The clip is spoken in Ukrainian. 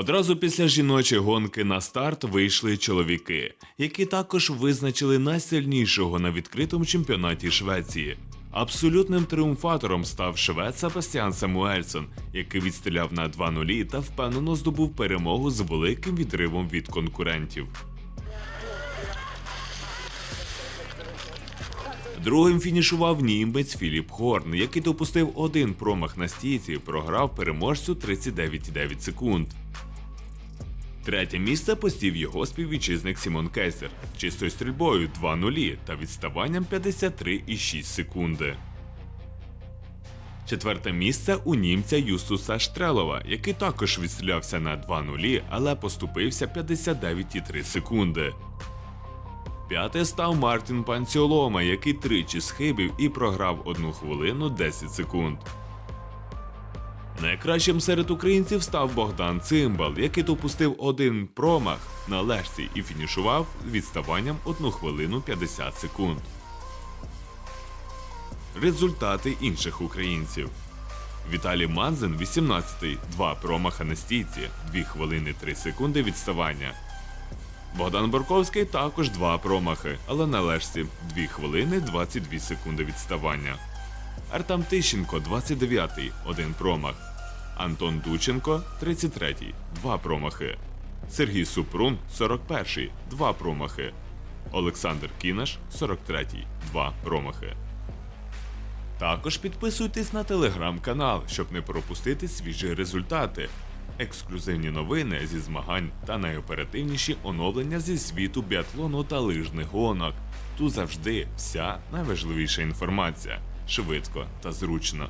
Одразу після жіночої гонки на старт вийшли чоловіки, які також визначили найсильнішого на відкритому чемпіонаті Швеції. Абсолютним тріумфатором став швед Себастьян Самуельсон, який відстріляв на 2-0 та впевнено здобув перемогу з великим відривом від конкурентів. Другим фінішував німець Філіп Хорн, який допустив один промах на стійці і програв переможцю 39,9 секунд. Третє місце посів його співвітчизник Сімон Кейсер чистою стрільбою 2-0 та відставанням 53,6 секунди. Четверте місце у німця Юстуса Штрелова, який також відстрілявся на 2-0, але поступився 59,3 секунди. П'яте став Мартін Панціолома, який тричі схибив і програв 1 хвилину 10 секунд. Найкращим серед українців став Богдан Цимбал, який допустив один промах на лежці і фінішував відставанням 1 хвилину 50 секунд. Результати інших українців. Віталій Манзен 18-й, 2 промаха на стійці, 2 хвилини 3 секунди відставання. Богдан Борковський також два промахи, але на лежці 2 хвилини 22 секунди відставання. Артем Тищенко 29-й, один промах. Антон Дученко 33-й, два промахи. Сергій Супрун 41-й, два промахи. Олександр Кінаш 43-й, два промахи. Також підписуйтесь на телеграм-канал, щоб не пропустити свіжі результати, ексклюзивні новини зі змагань та найоперативніші оновлення зі світу біатлону та лижних гонок. Тут завжди вся найважливіша інформація швидко та зручно.